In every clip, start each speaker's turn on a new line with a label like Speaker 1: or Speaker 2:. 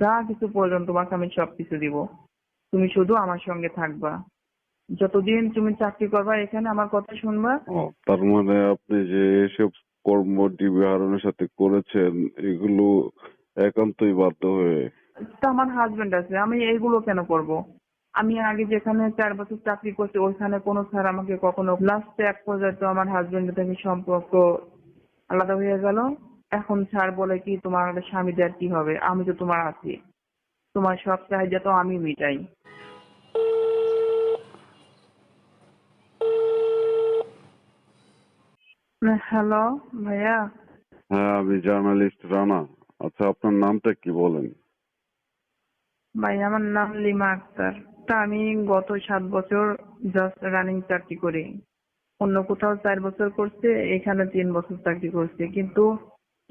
Speaker 1: যা কিছু প্রয়োজন তোমাকে আমি সব কিছু দিব। তুমি শুধু আমার সঙ্গে থাকবা। যতদিন তুমি চাকরি করবা এখানে আমার কথা শুনবা।
Speaker 2: তার মানে আপনি যে এসব কর্ম ডিবি হারানোর সাথে করেছেন এগুলো একান্তই বাধ্য হয়ে?
Speaker 1: তা আমার হাজবেন্ড আছে আমি এইগুলো কেন করব? আমি আগে যেখানে চার বছর চাকরি করছি ওইখানে কোনো স্যার আমাকে কখনো লাস্টে এক পর্যায়ে তো আমার হাজবেন্ডের থেকে সম্পর্ক আলাদা হয়ে গেল। এখন স্যার বলে কি তোমার স্বামীদের কি হবে? আমি তো তোমার আছি। তোমার সব চাহিদা তো আমি মিটাই। হ্যালো ভাইয়া।
Speaker 2: হ্যাঁ আমি জার্নালিস্ট রানা। আচ্ছা আপনার নামটা কি বলেন?
Speaker 1: ভাই আমার নাম লিমা আক্তার। তা আমি গত সাত বছর জাস্ট রানিং চাকরি করি। অন্য কোথাও চার বছর করছে এখানে তিন বছর চাকরি করছি। কিন্তু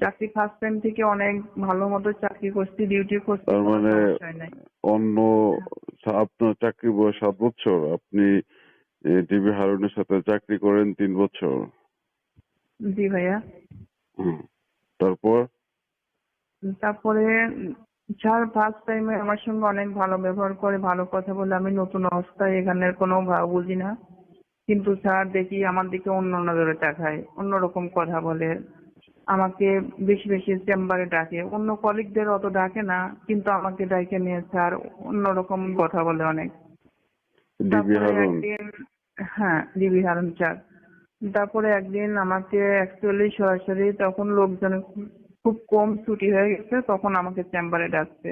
Speaker 1: চাকরি ফার্স্ট টাইম থেকে অনেক ভালো মতো চাকরি করছি ডিউটি করছি
Speaker 2: তার মানে অন্য আপনার চাকরি বয়স সাত বছর আপনি ডিবি হারুনের সাথে চাকরি করেন তিন বছর।
Speaker 1: জি ভাইয়া।
Speaker 2: তারপর?
Speaker 1: তারপরে স্যার ফার্স্ট টাইমে আমার সঙ্গে অনেক ভালো ব্যবহার করে ভালো কথা বলে আমি নতুন অবস্থায় এখানের কোনো ভাব বুঝি না। কিন্তু স্যার দেখি আমার দিকে অন্য নজরে তাকায় অন্যরকম কথা বলে। আমাকে বেশি বেশি চেম্বারে ডাকে। অন্য কলিগদের অত ডাকে না কিন্তু আমাকে ডাকে নিয়ে স্যার অন্যরকম কথা বলে অনেক। তারপরে একদিন হ্যাঁ ডিবি হারুন স্যার তারপরে একদিন আমাকে অ্যাকচুয়ালি সরাসরি তখন লোকজন খুব কম ছুটি হয়ে গেছে তখন আমাকে চেম্বারে ডাকছে।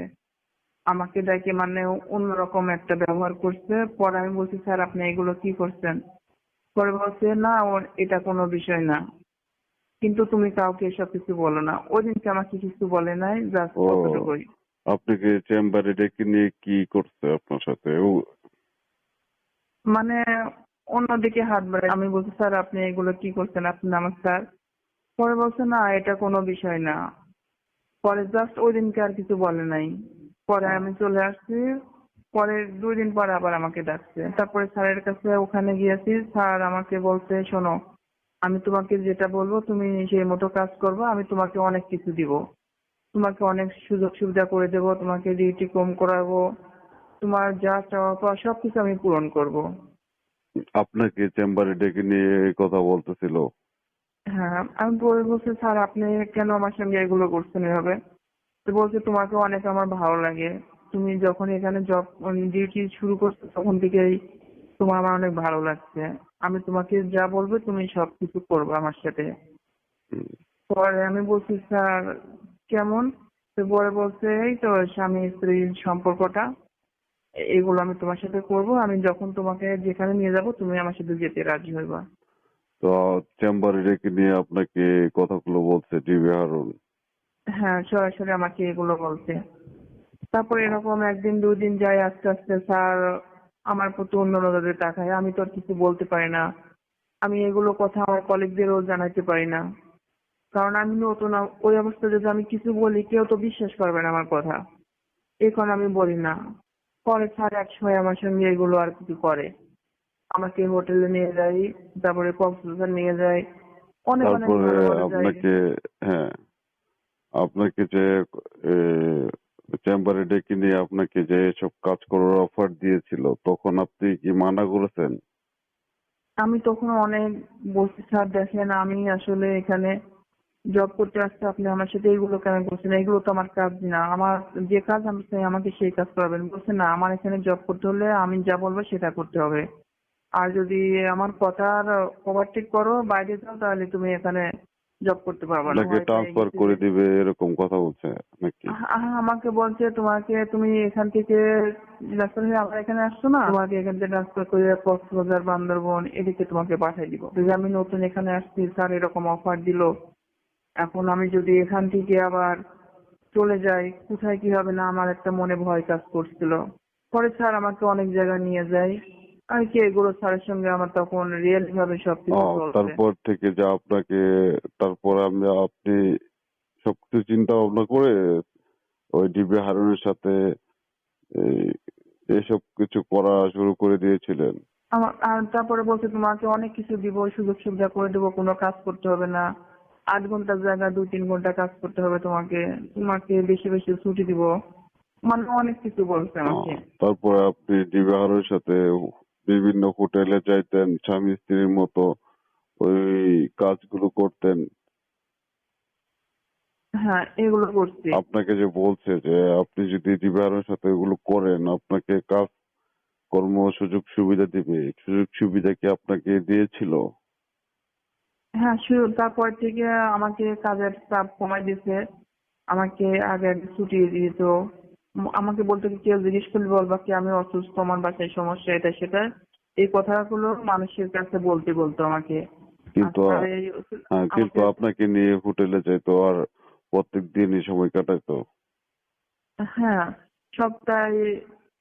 Speaker 1: আমাকে ডেকে মানে অন্যরকম একটা ব্যবহার করছে। পরে আমি বলছি স্যার আপনি এগুলো কি করছেন? পরে বলছে না ওর এটা কোনো বিষয় না। কিন্তু তুমি কাউকে এসব কিছু বলো না। ওই দিনকে আমাকে কিছু বলে নাই জাস্ট
Speaker 2: ও।
Speaker 1: ততটুকুই
Speaker 2: আপনাকে চেম্বারে ডেকে নিয়ে কি করছে আপনার সাথে? ও
Speaker 1: মানে অন্যদিকে হাত বাড়ায় আমি বলছি স্যার আপনি এগুলো কি করছেন? আপনি আমার স্যার পরে বলছে না এটা কোনো বিষয় না। পরে জাস্ট ওই দিনকে আর কিছু বলে নাই। পরে আমি চলে আসছি। পরে দুই দিন পরে আবার আমাকে ডাকছে। তারপরে স্যারের কাছে ওখানে গিয়েছি। স্যার আমাকে বলছে শোনো আমি তোমাকে যেটা বলব তুমি সেই মতো কাজ করব আমি তোমাকে অনেক কিছু দিব। তোমাকে অনেক সুযোগ সুবিধা করে দেবো তোমাকে ডিউটি কম করাবো তোমার যা চাওয়া পাওয়া সবকিছু আমি পূরণ করব।
Speaker 2: আপনাকে চেম্বারে ডেকে নিয়ে কথা বলতেছিল।
Speaker 1: হ্যাঁ আমি পরে বলছি স্যার আপনি কেন আমার সঙ্গে এগুলো করছেন এভাবে? তো বলছে তোমাকে অনেক আমার ভালো লাগে। তুমি যখন এখানে জব ডিউটি শুরু করছ তখন থেকেই তোমার আমার অনেক ভালো লাগছে। আমি তোমাকে যা বলব তুমি সব কিছু করবে আমার সাথে। পরে আমি বলছি স্যার কেমন? তো পরে বলছে এই তো স্বামী স্ত্রীর সম্পর্কটা। এগুলো আমি তোমার সাথে করব। আমি যখন তোমাকে যেখানে নিয়ে যাব তুমি আমার সাথে যেতে রাজি হইবা।
Speaker 2: তো চেম্বারে ডেকে নিয়ে আপনাকে কথাগুলো বলছে ডিবি হারুন।
Speaker 1: হ্যাঁ সরাসরি আমাকে এগুলো বলছে। তারপর এরকম একদিন দুদিন যায় আস্তে আস্তে স্যার আমার প্রতি অন্য নজরে তাকায়। আমি তো আর কিছু বলতে পারি না। আমি এগুলো কথা আমার কলিগদেরও জানাতে পারি না। কারণ আমি নতুন ওই অবস্থায় যদি আমি কিছু বলি কেউ তো বিশ্বাস করবে না আমার কথা। এখন আমি বলি না। পরে স্যার এক সময় আমার সঙ্গে এগুলো আর কিছু করে। আমাকে হোটেলে নিয়ে যায় তারপরে কক্সবাজার নিয়ে যায়। অনেক অনেক
Speaker 2: আপনাকে হ্যাঁ আপনাকে যে চেম্বারে ডেকে নিয়ে আপনাকে যে সব কাজ করার অফার দিয়েছিল, তখন আপনি কি মানা করেছেন?
Speaker 1: আমি তখন অনেক বলছি, স্যার, দেখেন, আমি আসলে এখানে জব করতে আসছি, আপনি আমার সাথে এইগুলো কেন করছেন? এগুলো তো আমার কাজ না। আমার যে কাজ আমি চাই, আমাকে সেই কাজ করাবেন। বলছে, না, আমার এখানে জব করতে হলে আমি যা বলব সেটা করতে হবে। আর যদি আমার কথার ওভারটেক করো, বাইরে যাও, তাহলে তুমি এখানে জব করতে পারবে না
Speaker 2: আপনাকে ট্রান্সফার করে দিবে এরকম কথা বলছে নাকি?
Speaker 1: আমাকে বলছে তোমাকে তুমি এখান থেকে ট্রান্সফার হয়ে আমার এখানে আসছো না তোমাকে এখান থেকে ট্রান্সফার করে কক্সবাজার বান্দরবন এদিকে তোমাকে পাঠিয়ে দিব। যদি আমি নতুন এখানে আসছি স্যার এরকম অফার দিল। এখন আমি যদি এখান থেকে আবার চলে যাই কোথায় কি হবে না আমার একটা মনে ভয় কাজ করছিল। পরে স্যার আমাকে অনেক জায়গায় নিয়ে যায়। আর কি এগুলো স্যারের সঙ্গে আমার তখন রিয়েল ভাবে সবকিছু
Speaker 2: তারপর থেকে যে আপনাকে তারপর আমি আপনি সবকিছু চিন্তা ভাবনা করে ওই ডিবি হারুনের সাথে এই এসব কিছু করা শুরু করে দিয়েছিলেন।
Speaker 1: আমার আর তারপরে বলছে তোমাকে অনেক কিছু দিব সুযোগ সুবিধা করে দেবো কোনো কাজ করতে হবে না। আট ঘণ্টার জায়গায় দুই তিন ঘণ্টা কাজ করতে হবে তোমাকে। তোমাকে বেশি বেশি ছুটি দিব। মানে অনেক কিছু বলছে আমাকে।
Speaker 2: তারপরে আপনি ডিবি হারুনের সাথে বিভিন্ন হোটেলে যাইতেন স্বামী স্ত্রীর মতো ওই কাজগুলো করতেন।
Speaker 1: হ্যাঁ এগুলো করছি।
Speaker 2: আপনাকে যে বলছে যে আপনি যদি ডিবি সাথে এগুলো করেন আপনাকে কাজ কর্ম সুযোগ সুবিধা দিবে। সুযোগ সুবিধা কি আপনাকে দিয়েছিল?
Speaker 1: হ্যাঁ শুরু তারপর থেকে আমাকে কাজের চাপ কমাই দিয়েছে। আমাকে আগে ছুটি দিত আমাকে বলতো কি কেউ জিজ্ঞেস করলে বলবা কি আমি অসুস্থ আমার বাসায় সমস্যা এটা সেটা। এই কথাগুলো মানুষের কাছে বলতে বলতো আমাকে।
Speaker 2: কিন্তু হ্যাঁ, কিন্তু আপনাকে নিয়ে হোটেলে যাইতো আর প্রত্যেক দিনই সময় কাটাইতো।
Speaker 1: হ্যাঁ সপ্তাহে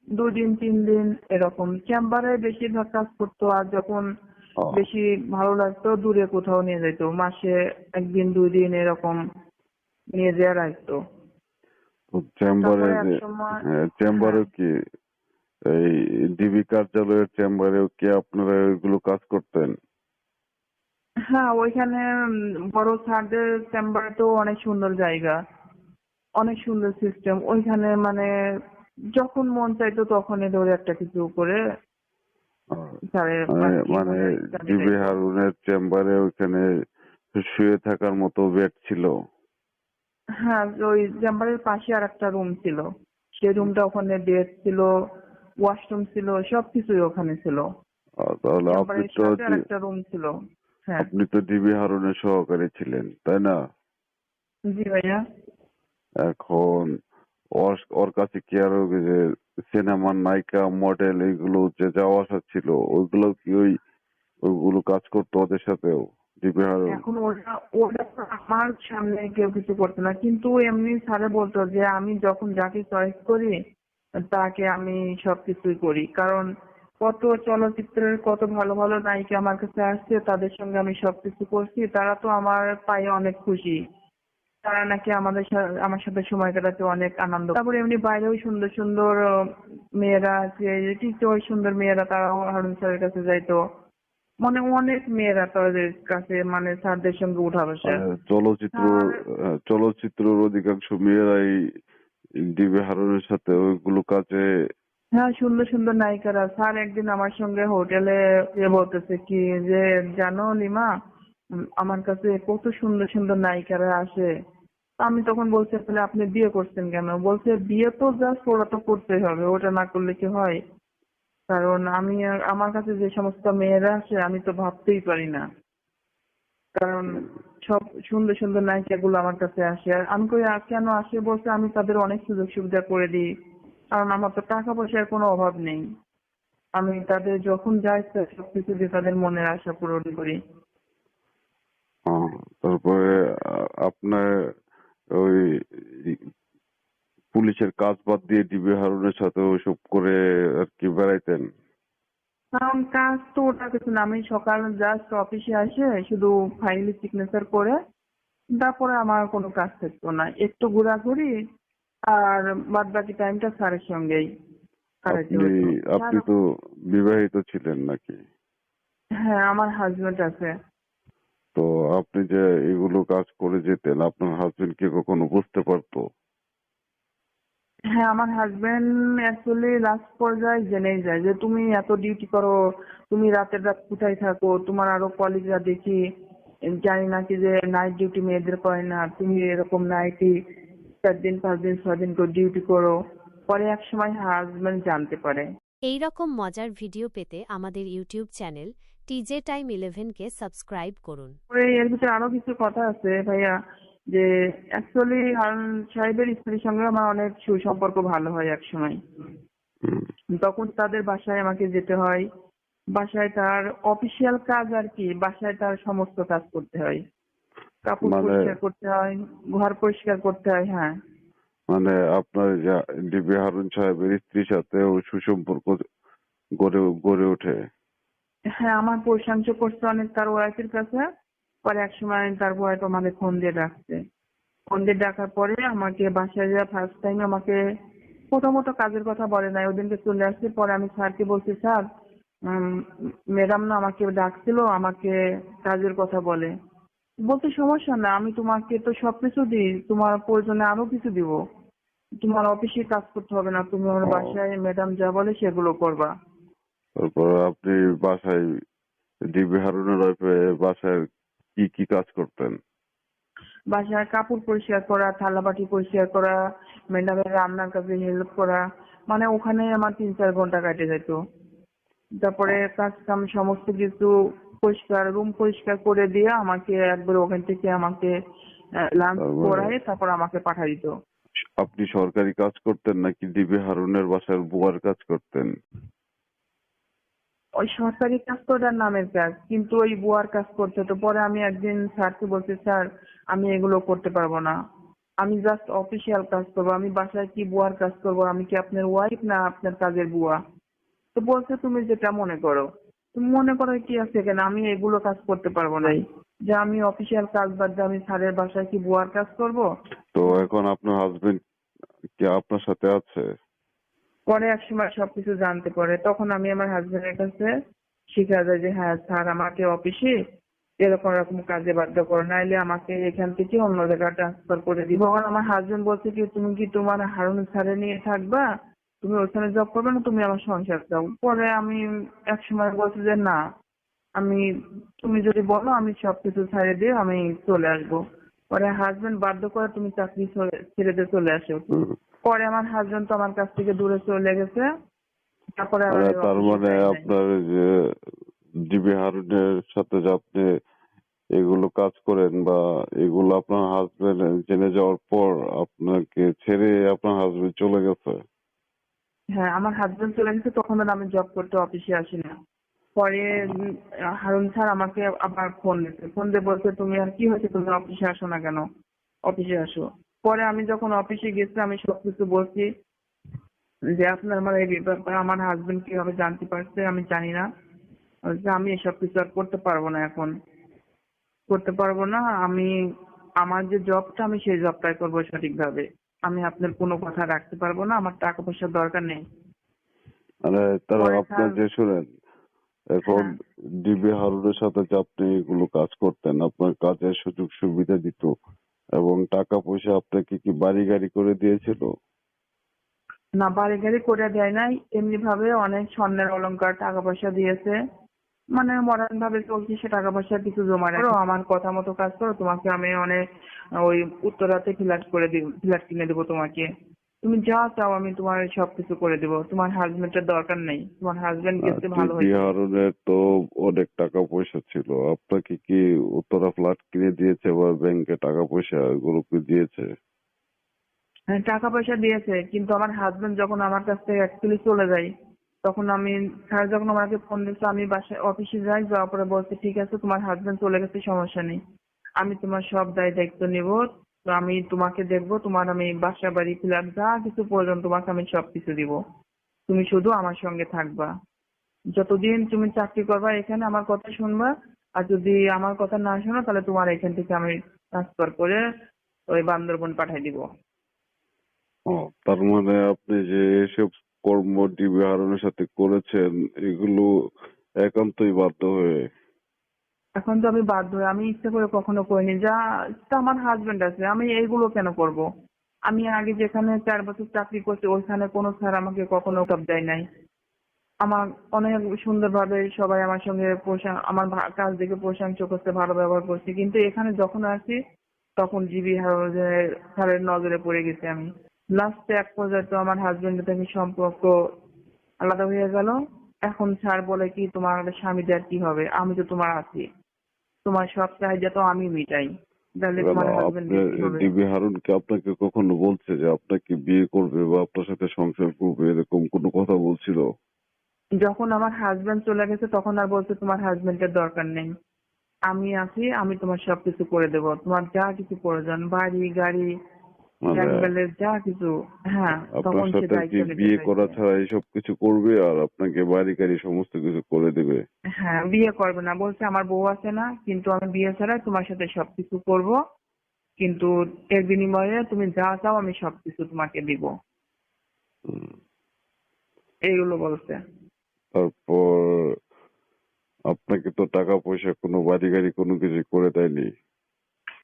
Speaker 1: দুদিন তিন দিন এরকম। চেম্বারে বেশিরভাগ কাজ করতো আর যখন বেশি ভালো লাগতো দূরে কোথাও নিয়ে যেত মাসে একদিন দুই দিন এরকম নিয়ে যাওয়া রাখতো
Speaker 2: চেম্বারে যে
Speaker 1: একসময়-
Speaker 2: হ্যাঁ, কি এই ডিবি কার্যালয়ের চেম্বারেও কি আপনারা ওইগুলো কাজ করতেন?
Speaker 1: হ্যাঁ ওইখানে বড় স্যারদের চেম্বার তো অনেক সুন্দর জায়গা অনেক সুন্দর সিস্টেম ওইখানে মানে যখন মন চাইতো তখনই ধরে একটা কিছু করে
Speaker 2: মানে মানে ডিবি
Speaker 1: না।
Speaker 2: হারুনের চেম্বারে ওইখানে শুয়ে থাকার মতো বেড ছিল?
Speaker 1: হ্যাঁ ওই চেম্বারের পাশে আর একটা রুম ছিল। সেই রুমটা ওখানে বেড ছিল ওয়াশরুম ছিল সবকিছুই ওখানে ছিল।
Speaker 2: তাহলে আপনি তো
Speaker 1: একটা রুম ছিল। হ্যাঁ।
Speaker 2: আপনি তো ডিবি হারুনের সহকারী ছিলেন তাই না?
Speaker 1: জি ভাইয়া।
Speaker 2: এখন ওর ওর কাছে কি আরও যে সিনেমার নায়িকা মডেল এগুলো যে যাওয়া আসা ছিল ওইগুলো কি ওই ওইগুলো কাজ করতো ওদের সাথেও?
Speaker 1: এখন ওটা ওটা আমার সামনে কেউ কিছু করতো না, কিন্তু এমনি স্যারে বলতো যে আমি যখন যাকে চয়েস করি, তাকে আমি সবকিছুই করি। কারণ কত চলচ্চিত্রের কত ভালো ভালো নায়িকা আমার কাছে আসছে, তাদের সঙ্গে আমি সবকিছু করছি, তারা তো আমার পায়ে অনেক খুশি। তারা নাকি আমাদের আমার সাথে সময় কাটাতে অনেক আনন্দ তারপরে এমনি বাইরেও সুন্দর সুন্দর, মেয়েরা আছে টিকটক সুন্দর মেয়েরা, তারাও হারুন স্যারের কাছে যাইতো। মানে অনেক মেয়েরা তাদের কাছে মানে স্যারদের সঙ্গে উঠা বসা।
Speaker 2: মানে চলচ্চিত্র চলচ্চিত্রের অধিকাংশ মেয়েরাই ডিবি হারুনের সাথে ওইগুলো কাজে
Speaker 1: হ্যাঁ সুন্দর সুন্দর নায়িকারা। স্যার একদিন আমার সঙ্গে হোটেলে এ বলতেছে কি যে জানো লিমা আমার কাছে কত সুন্দর সুন্দর নায়িকারা আসে। আমি তখন বলছি তাহলে আপনি বিয়ে করছেন কেন? বলছে বিয়ে তো জাস্ট ওরা তো করতেই হবে ওটা না করলে কি হয়? কারণ আমি আর- আমার কাছে যে সমস্ত মেয়েরা আসে আমি তো ভাবতেই পারি না। কারণ সব সুন্দর সুন্দর নায়িকাগুলো আমার কাছে আসে। আর আমি কই কেন আসে বলছে আমি তাদের অনেক সুযোগ সুবিধা করে দিই। কারণ আমার তো টাকা পয়সার কোনো অভাব নেই। আমি তাদের যখন যাই সবকিছু দিয়ে তাদের মনের আশা পূরণ করি।
Speaker 2: তারপরে আপনার ওই পুলিশের কাজ বাদ দিয়ে ডিবি হারুনের সাথে ওইসব করে আর কি বেড়াইতেন?
Speaker 1: কাজ তো ওটা কিছু না। আমি সকাল জাস্ট অফিসে আসে শুধু ফাইলে সিগনেচার করে তারপরে আমার কোনো কাজ থাকতো না। একটু ঘোরাঘুরি আর বাদ বাকি টাইমটা স্যারের সঙ্গেই।
Speaker 2: আপনি তো বিবাহিত ছিলেন নাকি?
Speaker 1: হ্যাঁ আমার হাজবেন্ড আছে।
Speaker 2: তো আপনি যে এগুলো কাজ করে যেতেন আপনার হাজবেন্ড কি কখনো বুঝতে পারতো?
Speaker 1: হ্যাঁ আমার হাজবেন্ড অ্যাকচুয়ালি লাস্ট পর্যায়ে জেনেই যায় যে তুমি এত ডিউটি করো তুমি রাতের রাত কোথায় থাকো? তোমার আরও কলিগরা দেখি। জানি না কি যে নাইট ডিউটি মেয়েদের করে না। তুমি এরকম নাইটই চার দিন পাঁচ দিন ছয় দিন করে ডিউটি করো। পরে এক সময় হাজবেন্ড জানতে পারে।
Speaker 3: এই রকম মজার ভিডিও পেতে আমাদের ইউটিউব চ্যানেল টিজে টাইম ইলেভেনকে সাবস্ক্রাইব করুন।
Speaker 1: এর ভিতরে আরও কিছু কথা আছে ভাইয়া। যে অ্যাকচুয়ালি হারুন সাহেবের স্ত্রীর সঙ্গে আমার অনেক সুসম্পর্ক ভালো হয় এক সময় তখন তাদের বাসায় আমাকে যেতে হয়। বাসায় তার অফিসিয়াল কাজ আর কি বাসায় তার সমস্ত কাজ করতে হয়। কাপড়
Speaker 2: মানে-
Speaker 1: পরিষ্কার করতে হয় ঘর পরিষ্কার করতে হয় হ্যাঁ।
Speaker 2: মানে আপনার যা- ডিবি হারুন সাহেবের স্ত্রীর সাথেও সুসম্পর্ক গড়ে গড়ে ওঠে।
Speaker 1: হ্যাঁ আমার প্রশংসা করছে অনেক তার ওয়াইফের কাছে। পরে এক সময় তার ওয়াইফ আমাদের ফোন দিয়ে ডাকছে। ফোন দিয়ে ডাকার পরে আমাকে বাসায় যা ফার্স্ট টাইম আমাকে প্রথমত কাজের কথা বলে নাই। ওদিনকে চলে আসছে পরে আমি স্যারকে বলছি স্যার ম্যাডাম না আমাকে ডাকছিল আমাকে কাজের কথা বলে। বলতে সমস্যা না আমি তোমাকে তো সবকিছু দিই তোমার প্রয়োজনে আরও কিছু দিব। তোমার অফিসে কাজ করতে হবে না তুমি আমার বাসায় ম্যাডাম যা বলে সেগুলো করবা।
Speaker 2: তারপর আপনি বাসায় ডিবি হারুনের বাসায় কি কি কাজ করতেন?
Speaker 1: বাসায় কাপড় পরিষ্কার করা থালা বাটি পরিষ্কার করা ম্যাডামের রান্নার কাজে হেল্প করা মানে ওখানে আমার তিন চার ঘণ্টা কাটে যেত। তারপরে কাজ কাম সমস্ত কিছু পরিষ্কার রুম পরিষ্কার করে দিয়ে আমাকে একবার ওখান থেকে আমাকে লাঞ্চ? করায় তারপর আমাকে পাঠিয়ে দিত।
Speaker 2: আপনি সরকারি কাজ করতেন নাকি ডিবি হারুনের বাসার বুয়ার কাজ করতেন?
Speaker 1: ওই সরকারি কাজ তো ওটার নামের কাজ, কিন্তু ওই বুয়ার কাজ করছে। তো পরে আমি একদিন স্যারকে বলছি, স্যার, আমি এগুলো করতে পারব না। আমি জাস্ট অফিসিয়াল কাজ করব। আমি বাসায় কি বুয়ার কাজ করব? আমি কি আপনার ওয়াইফ না আপনার কাজের বুয়া? তো বলছে, তুমি যেটা মনে করো। তুমি মনে করো কি আছে কেন আমি এগুলো কাজ করতে পারব না যে আমি অফিসিয়াল কাজ বাদ আমি স্যারের বাসায় কি বুয়ার কাজ করব?
Speaker 2: তো এখন আপনার হাজবেন্ড কি আপনার সাথে আছে?
Speaker 1: পরে এক সময় সবকিছু জানতে পারে তখন আমি আমার হাজবেন্ডের কাছে শিখা যায় যে হ্যাঁ স্যার, আমাকে অফিসে এরকম এরকম কাজে বাধ্য করো। নাইলে আমাকে এখান থেকে অন্য জায়গায় ট্রান্সফার করে দিব। আমার হাজবেন্ড বলছে কি, তুমি কি তোমার হারুন স্যারে নিয়ে থাকবা? তুমি ওখানে জব করবে না, তুমি আমার সংসার চাও পরে আমি এক সময় বলছি যে, না, আমি, তুমি যদি বলো, আমি সবকিছু ছেড়ে দিয়ে আমি চলে আসব। পরে হাজবেন্ড বাধ্য করে, তুমি চাকরি ছেড়ে- দিয়ে চলে আসো। পরে আমার হাজবেন্ড তো আমার কাছ থেকে দূরে চলে গেছে। তারপরে
Speaker 2: তার মানে আপনার যে ডিবি হারুনের সাথে যে আপনি এগুলো কাজ করেন বা এগুলো আপনার হাজবেন্ড জেনে যাওয়ার পর আপনাকে ছেড়ে আপনার হাজবেন্ড চলে গেছে?
Speaker 1: হ্যাঁ আমার হাজবেন্ড চলে গেছে তখন আর আমি জব করতে অফিসে আসি না। পরে হারুন স্যার আমাকে আবার ফোন দিতে ফোন দিয়ে বলছে তুমি আর কি হয়েছে? তুমি অফিসে আসো না কেন? অফিসে আসো। পরে আমি যখন অফিসে গেছি আমি সবকিছু বলছি যে আপনার আমার এই ব্যাপারে আমার হাজবেন্ড কীভাবে জানতে পারছে আমি জানি না। আমি এসব কিছু আর করতে পারব না এখন। করতে পারব না আমি আমার যে জবটা আমি সেই জবটাই করব সঠিকভাবে। আমি আপনার কোনো কথা রাখতে পারব না আমার টাকা পয়সার দরকার নেই।
Speaker 2: মানে তার আপনার যে শুনেন এখন
Speaker 1: হ্যাঁ।
Speaker 2: ডিবি হারুনের সাথে যে আপনি এগুলো কাজ করতেন আপনার কাজের সুযোগ সুবিধা দিত। এবং টাকা পয়সা আপনাকে কি বাড়ি গাড়ি করে দিয়েছিল?
Speaker 1: না বাড়ি গাড়ি করে দেয় নাই। এমনি ভাবে অনেক স্বর্ণের অলংকার টাকা পয়সা দিয়েছে। মানে মডার্ন ভাবে চলছে সে টাকা পয়সা কিছু জমা রাখো। আমার কথা মতো কাজ করো তোমাকে আমি অনেক ওই উত্তরাতে ফ্ল্যাট করে দিব ফ্ল্যাট কিনে দেবো তোমাকে। তুমি যা চাও আমি তোমার সবকিছু করে দেবো। তোমার হাজবেন্ডের দরকার নেই। তোমার হাজবেন্ড গেছে ভালো হয়েছে।
Speaker 2: হারুনের তো অনেক টাকা পয়সা ছিল। আপনাকে কি উত্তরা ফ্ল্যাট কিনে দিয়েছে বা ব্যাংকে টাকা পয়সা এগুলো কি দিয়েছে?
Speaker 1: হ্যাঁ টাকা পয়সা দিয়েছে কিন্তু আমার হাজবেন্ড যখন আমার কাছ থেকে অ্যাকচুয়ালি চলে যায় তখন আমি স্যার যখন আমাকে ফোন দিচ্ছে আমি বাসায় অফিসে যাই যাওয়ার পরে বলছে ঠিক আছে তোমার হাজবেন্ড চলে গেছে সমস্যা নেই। আমি তোমার সব দায় দায়িত্ব নেব তো আমি তোমাকে দেখব, তোমার আমি বাসা বাড়ি ফ্ল্যাট, যা কিছু প্রয়োজন, তোমাকে আমি সব কিছু দিব। তুমি শুধু আমার সঙ্গে থাকবা। যতদিন তুমি চাকরি করবা, এখানে আমার কথা শুনবা, আর যদি আমার কথা না শোনো, তাহলে তোমার এখান থেকে আমি ট্রান্সফার করে ওই বান্দরবন পাঠিয়ে দিব।
Speaker 2: তার মানে আপনি যে এসব সাথে করেছেন, এগুলো একান্তই বাধ্য হয়ে
Speaker 1: এখন তো আমি বাধ্য হয়ে, আমি ইচ্ছে করে কখনো করিনি। যা, তা আমার হাজবেন্ড আছে, আমি এইগুলো কেন করব? আমি আগে যেখানে চার বছর চাকরি করছি, ওইখানে কোনো স্যার আমাকে কখনো সব দেয় নাই। আমার অনেক সুন্দরভাবে সবাই আমার সঙ্গে আমার কাজ দেখে প্রশংসা করতে ভালো ব্যবহার করছি। কিন্তু এখানে যখন আসি, তখন জিবি স্যারের নজরে পড়ে গেছি আমি। লাস্টে এক পর্যায়ে তো আমার হাজবেন্ডের থেকে সম্পর্ক আলাদা হয়ে গেল। এখন স্যার বলে কি, তোমার স্বামীদের কি হবে? আমি তো তোমার আছি। তোমার সব চাহিদা তো আমি মিটাই। তাহলে তোমার হাজবেন্ড
Speaker 2: ডিবি হারুন কি আপনাকে কখনো বলছে যে আপনাকে বিয়ে করবে বা আপনার সাথে সংসার করবে এরকম কোনো কথা বলছিল?
Speaker 1: যখন আমার হাজবেন্ড চলে গেছে তখন আর বলছে তোমার হাজবেন্ডের দরকার নেই। আমি আছি আমি তোমার সবকিছু করে দেব। তোমার যা কিছু প্রয়োজন বাড়ি গাড়ি যা কিছু হ্যাঁ
Speaker 2: আপনার সাথে কি বিয়ে করা ছাড়া এইসব কিছু করবে আর আপনাকে বাড়ি গাড়ি সমস্ত কিছু করে দেবে?
Speaker 1: হ্যাঁ বিয়ে করবে না। বলছে আমার বউ আছে না কিন্তু আমি বিয়ে ছাড়া তোমার সাথে সবকিছু করব। কিন্তু এর বিনিময়ে তুমি যা চাও আমি সবকিছু তোমাকে দিব। এইগুলো বলছে।
Speaker 2: তারপর আপনাকে তো টাকা পয়সা কোনো বাড়ি গাড়ি কোনো কিছু করে দেয়নি।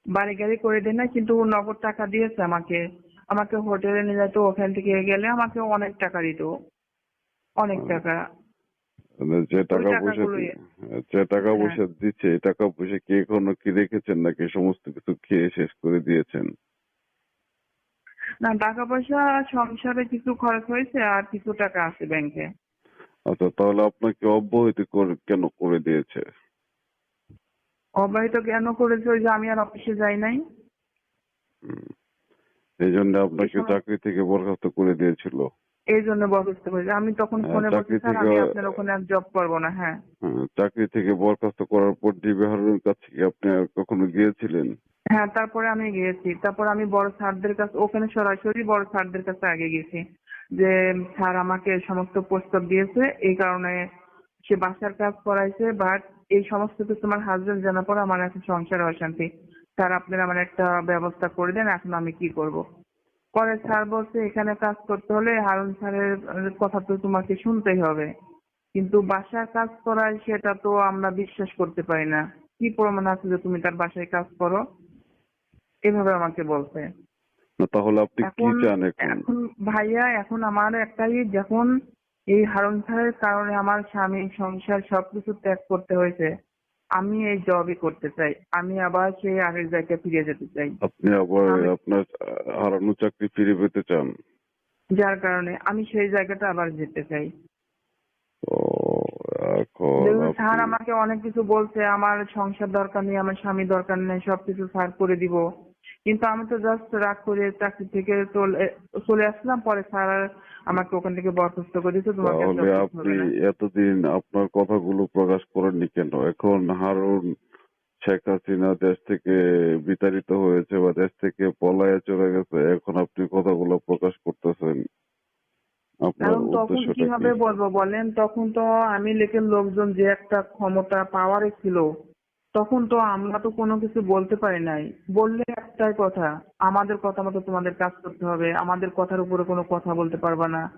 Speaker 1: বাড়ি গাড়ি করে দেয় না কিন্তু নগদ টাকা দিয়েছে আমাকে। আমাকে হোটেলে নিয়ে যেত ওখান থেকে গেলে আমাকে অনেক টাকা দিত। অনেক টাকা।
Speaker 2: মানে যে টাকা পয়সা যে টাকা
Speaker 1: হ্যাঁ।
Speaker 2: পয়সা দিচ্ছে এই টাকা পয়সা কি এখনও কি রেখেছেন নাকি সমস্ত কিছু খেয়ে শেষ করে দিয়েছেন?
Speaker 1: না টাকা পয়সা সংসারে কিছু খরচ হয়েছে আর কিছু টাকা আছে ব্যাংকে।
Speaker 2: আচ্ছা তাহলে আপনাকে অব্যাহতি করে- কেন করে দিয়েছে?
Speaker 1: অব্যাহত কেন করেছে ওই যে আমি আর অফিসে যাই নাই।
Speaker 2: এই জন্য আপনাকে চাকরি থেকে বরখাস্ত করে দিয়েছিল।
Speaker 1: এই জন্য বরখাস্ত করেছে আমি তখন
Speaker 2: হ্যাঁ,
Speaker 1: ফোনে বলছি স্যার আমি আপনার ওখানে আর জব করব না। হ্যাঁ।
Speaker 2: হ্যাঁ, চাকরি থেকে বরখাস্ত করার পর ডিবি হারুনের কাছে কি আপনি আর কখনো গিয়েছিলেন?
Speaker 1: হ্যাঁ তারপরে আমি গিয়েছি। তারপর আমি বড় স্যারদের কাছে ওখানে সরাসরি বড় স্যারদের কাছে আগে গেছি যে স্যার আমাকে সমস্ত প্রস্তাব দিয়েছে এই কারণে সে বাসার কাজ করাইছে বাট এই সমস্ত কিছু আমার হাজবেন্ড জানার পর আমার এখন সংসার অশান্তি। স্যার আপনারা আমার একটা ব্যবস্থা করে দেন এখন আমি কি করব? পরে স্যার বলছে এখানে কাজ করতে হলে হারুন স্যারের কথা তো তোমাকে শুনতেই হবে। কিন্তু বাসায় কাজ করায় সেটা তো আমরা বিশ্বাস করতে পারি না। কি প্রমাণ আছে যে তুমি তার বাসায় কাজ করো? এভাবে আমাকে বলছে।
Speaker 2: তাহলে আপনি কি চান এখন?
Speaker 1: এখন ভাইয়া এখন আমার একটাই যখন এই হারুন স্যারের কারণে আমার স্বামী সংসার সবকিছু ত্যাগ করতে হয়েছে। আমি এই জবই করতে চাই। আমি আবার সেই আগের জায়গায় ফিরে যেতে চাই।
Speaker 2: আপনি আবার আপনার হারানো চাকরি ফিরে পেতে চান?
Speaker 1: যার কারণে আমি সেই জায়গাটা আবার যেতে চাই। স্যার আমাকে অনেক কিছু বলছে। আমার সংসার দরকার নেই আমার স্বামী দরকার নেই সবকিছু স্যার করে দিব। কিন্তু আমি তো জাস্ট রাগ করে চাকরি থেকে চলে চলে আসলাম পরে স্যার আমাকে ওখান থেকে বরখাস্ত করে দিয়েছে তোমাকে
Speaker 2: তাহলে আপনি। এতদিন আপনার কথাগুলো প্রকাশ করেননি কেন? এখন হারুন শেখ হাসিনা দেশ থেকে বিতাড়িত হয়েছে বা দেশ থেকে পলায়ে চলে গেছে এখন আপনি কথাগুলো প্রকাশ করতেছেন।
Speaker 1: কারণ তখন কীভাবে বলব বলেন? তখন তো আমি লেখের লোকজন যে একটা ক্ষমতা পাওয়ারে ছিল তখন তো আমরা তো কোনো কিছু বলতে পারি নাই। বললে একটাই কথা, আমাদের কথা মতো তোমাদের কাজ করতে হবে, আমাদের কথার উপরে কোনো কথা বলতে পারবা না।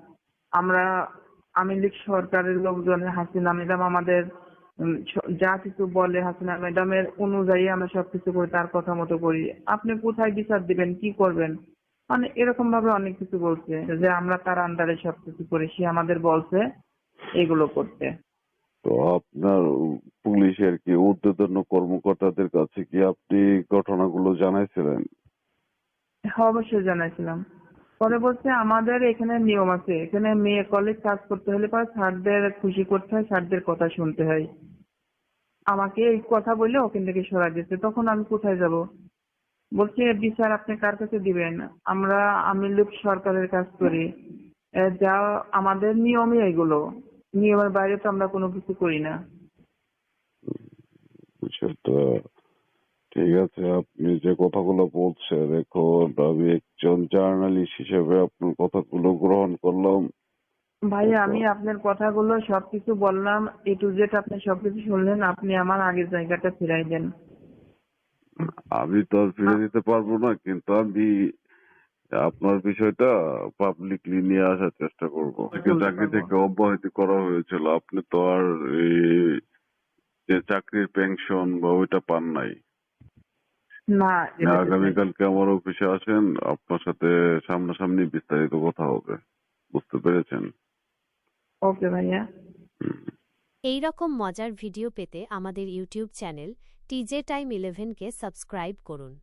Speaker 1: আমরা, আমি লীগ সরকারের লোকজন, হাসিনা ম্যাডাম আমাদের যা কিছু বলে হাসিনা ম্যাডামের অনুযায়ী আমরা সবকিছু করি, তার কথা মতো করি। আপনি কোথায় বিচার দিবেন, কি করবেন? মানে এরকম ভাবে অনেক কিছু বলছে যে আমরা তার আন্ডারে সবকিছু করি সে আমাদের বলছে এগুলো করতে।
Speaker 2: তো আপনার পুলিশ পুলিশের কি ঊর্ধ্বতন কর্মকর্তাদের কাছে কি আপনি ঘটনাগুলো জানাইছিলেন?
Speaker 1: হ্যাঁ, অবশ্যই জানাইছিলাম। পরে বলছে আমাদের এখানে নিয়ম আছে। এখানে মেয়ে কলেজ কাজ করতে হলে পরে স্যারদের খুশি করতে হয় স্যারদের কথা শুনতে হয়। আমাকে এই কথা বলে ওখান থেকে সরাই দিচ্ছে তখন আমি কোথায় যাব? বলছে বিচার আপনি কার কাছে দিবেন? আমরা আমি লোক সরকারের কাজ করি। যা আমাদের নিয়মই এগুলো নিয়মের বাইরে তো আমরা কোনো কিছু করি না।
Speaker 2: সেটা ঠিক আছে আপনি যে কথাগুলো বলছেন এখন আমি একজন জার্নালিস্ট হিসেবে আপনার কথাগুলো গ্রহণ করলাম।
Speaker 1: ভাই। আমি আপনার কথাগুলো সবকিছু বললাম এ টু জেড আপনি সবকিছু শুনলেন আপনি আমার আগের জায়গাটা ফিরাই দেন।
Speaker 2: আমি তো আর ফিরে দিতে পারব না কিন্তু আমি আপনার বিষয়টা পাবলিকলি নিয়ে আসার চেষ্টা করব।
Speaker 1: বলতে
Speaker 2: চাকরি থেকে অব্যাহতি করা হয়েছিল। আপনি তো আর এই যে চাকরির পেনশন বা ওইটা পান নাই। আগামীকালকে আমার অফিসে আসেন আপনার সাথে সামনাসামনি বিস্তারিত কথা হবে। বুঝতে পেরেছেন?
Speaker 1: ওকে ভাইয়া।
Speaker 3: এই রকম মজার ভিডিও পেতে আমাদের ইউটিউব চ্যানেল টিজে টাইম ইলেভেনকে সাবস্ক্রাইব করুন।